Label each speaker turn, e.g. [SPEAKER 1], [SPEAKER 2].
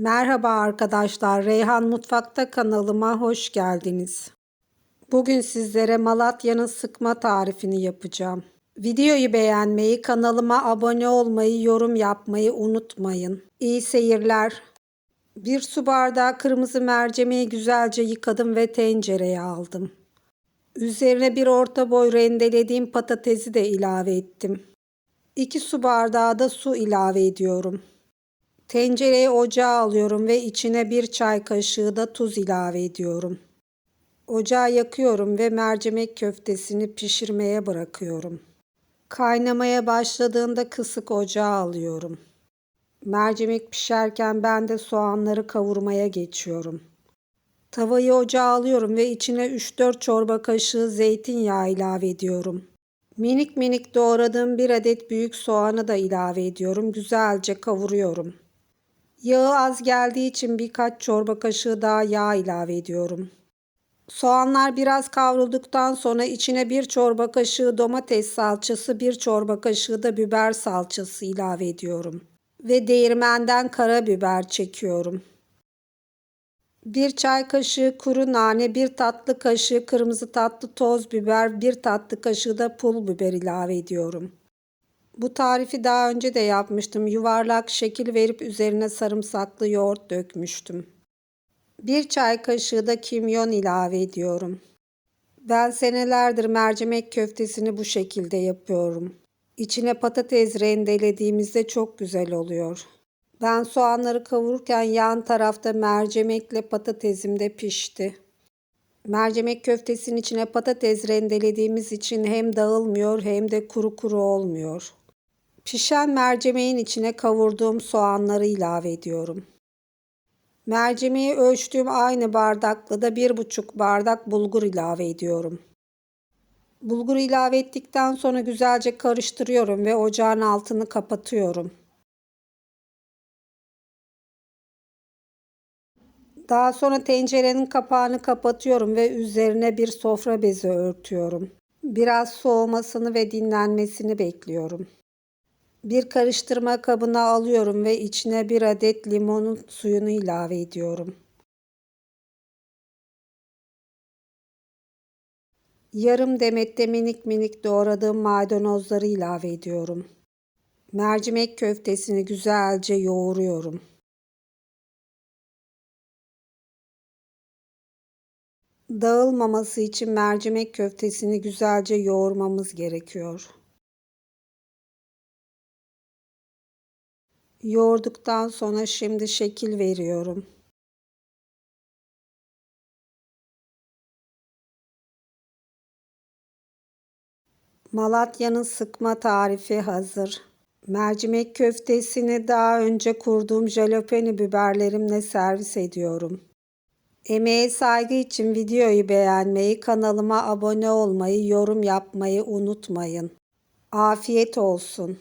[SPEAKER 1] Merhaba arkadaşlar, Reyhan Mutfak'ta kanalıma hoş geldiniz. Bugün sizlere Malatya'nın sıkma tarifini yapacağım. Videoyu beğenmeyi, kanalıma abone olmayı, yorum yapmayı unutmayın. İyi seyirler. Bir su bardağı kırmızı mercimeği güzelce yıkadım ve tencereye aldım. Üzerine bir orta boy rendelediğim patatesi de ilave ettim. 2 su bardağı da su ilave ediyorum. Tencereyi ocağa alıyorum ve içine bir çay kaşığı da tuz ilave ediyorum. Ocağı yakıyorum ve mercimek köftesini pişirmeye bırakıyorum. Kaynamaya başladığında kısık ocağa alıyorum. Mercimek pişerken ben de soğanları kavurmaya geçiyorum. Tavayı ocağa alıyorum ve içine 3-4 çorba kaşığı zeytinyağı ilave ediyorum. Minik minik doğradığım bir adet büyük soğanı da ilave ediyorum. Güzelce kavuruyorum. Yağı az geldiği için birkaç çorba kaşığı daha yağ ilave ediyorum. Soğanlar biraz kavrulduktan sonra içine bir çorba kaşığı domates salçası, bir çorba kaşığı da biber salçası ilave ediyorum. Ve değirmenden karabiber çekiyorum. Bir çay kaşığı kuru nane, bir tatlı kaşığı kırmızı tatlı toz biber, bir tatlı kaşığı da pul biber ilave ediyorum. Bu tarifi daha önce de yapmıştım. Yuvarlak şekil verip üzerine sarımsaklı yoğurt dökmüştüm. Bir çay kaşığı da kimyon ilave ediyorum. Ben senelerdir mercimek köftesini bu şekilde yapıyorum. İçine patates rendelediğimizde çok güzel oluyor. Ben soğanları kavururken yan tarafta mercimekle patatesim de pişti. Mercimek köftesinin içine patates rendelediğimiz için hem dağılmıyor hem de kuru kuru olmuyor. Pişen mercimeğin içine kavurduğum soğanları ilave ediyorum. Mercimeği ölçtüğüm aynı bardakla da bir buçuk bardak bulgur ilave ediyorum. Bulgur ilave ettikten sonra güzelce karıştırıyorum ve ocağın altını kapatıyorum. Daha sonra tencerenin kapağını kapatıyorum ve üzerine bir sofra bezi örtüyorum. Biraz soğumasını ve dinlenmesini bekliyorum. Bir karıştırma kabına alıyorum ve içine bir adet limonun suyunu ilave ediyorum. Yarım demette minik minik doğradığım maydanozları ilave ediyorum. Mercimek köftesini güzelce yoğuruyorum. Dağılmaması için mercimek köftesini güzelce yoğurmamız gerekiyor. Yoğurduktan sonra şimdi şekil veriyorum. Malatya'nın sıkma tarifi hazır. Mercimek köftesini daha önce kurduğum jalapeno biberlerimle servis ediyorum. Emeğe saygı için videoyu beğenmeyi, kanalıma abone olmayı, yorum yapmayı unutmayın. Afiyet olsun.